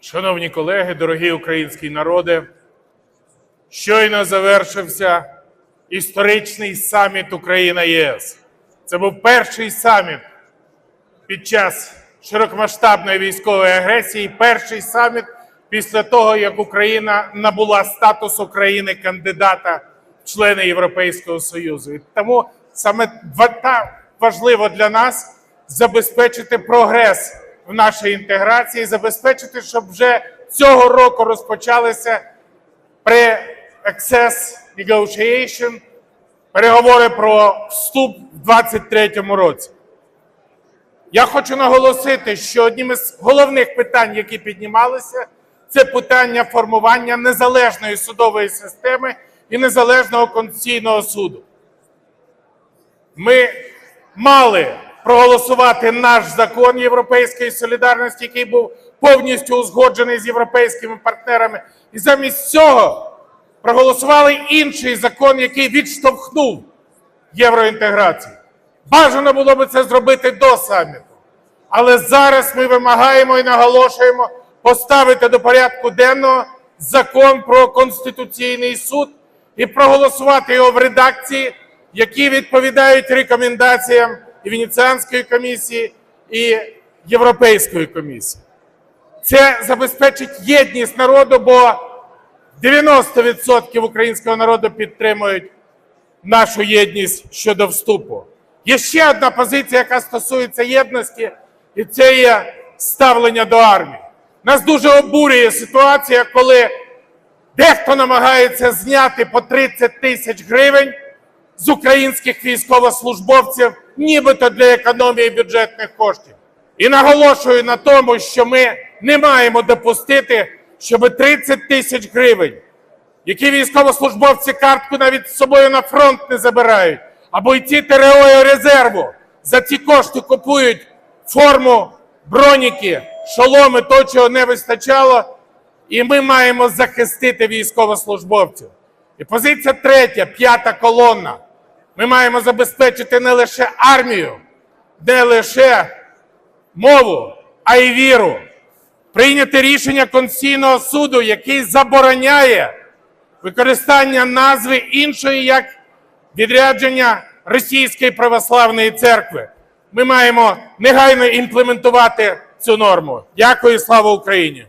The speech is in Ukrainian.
Шановні колеги, дорогі українські народи, щойно завершився історичний саміт Україна ЄС. Це був перший саміт під час широкомасштабної військової агресії, перший саміт після того, як Україна набула статусу країни кандидата в члени Європейського Союзу. І тому саме важливо для нас забезпечити прогрес в нашій інтеграції, забезпечити, щоб вже цього року розпочалися pre-access negotiation, переговори про вступ в 2023 році. Я хочу наголосити, що одним із головних питань, які піднімалися, це питання формування незалежної судової системи і незалежного конституційного суду. Ми мали проголосувати наш закон Європейської солідарності, який був повністю узгоджений з європейськими партнерами, і замість цього проголосували інший закон, який відштовхнув євроінтеграцію. Бажано було би це зробити до саміту. Але зараз ми вимагаємо і наголошуємо поставити до порядку денного закон про конституційний суд і проголосувати його в редакції, які відповідають рекомендаціям і Венеціанської комісії і Європейської комісії. Це забезпечить єдність народу, бо 90% українського народу підтримують нашу єдність щодо вступу. Є ще одна позиція, яка стосується єдності, і це є ставлення до армії. Нас дуже обурює ситуація, коли дехто намагається зняти по 30 тисяч гривень з українських військовослужбовців, нібито для економії бюджетних коштів. І наголошую на тому, що ми не маємо допустити, щоб 30 тисяч гривень які військовослужбовці картку навіть з собою на фронт не забирають, або йти ТРО резерву. За ці кошти купують форму, броніки, шоломи, то, чого не вистачало, і ми маємо захистити військовослужбовців. І позиція третя, п'ята колонна. Ми маємо забезпечити не лише армію, не лише мову, а й віру. Прийняти рішення Конституційного суду, який забороняє використання назви іншої як відрядження Російської православної церкви. Ми маємо негайно імплементувати цю норму. Дякую, слава Україні!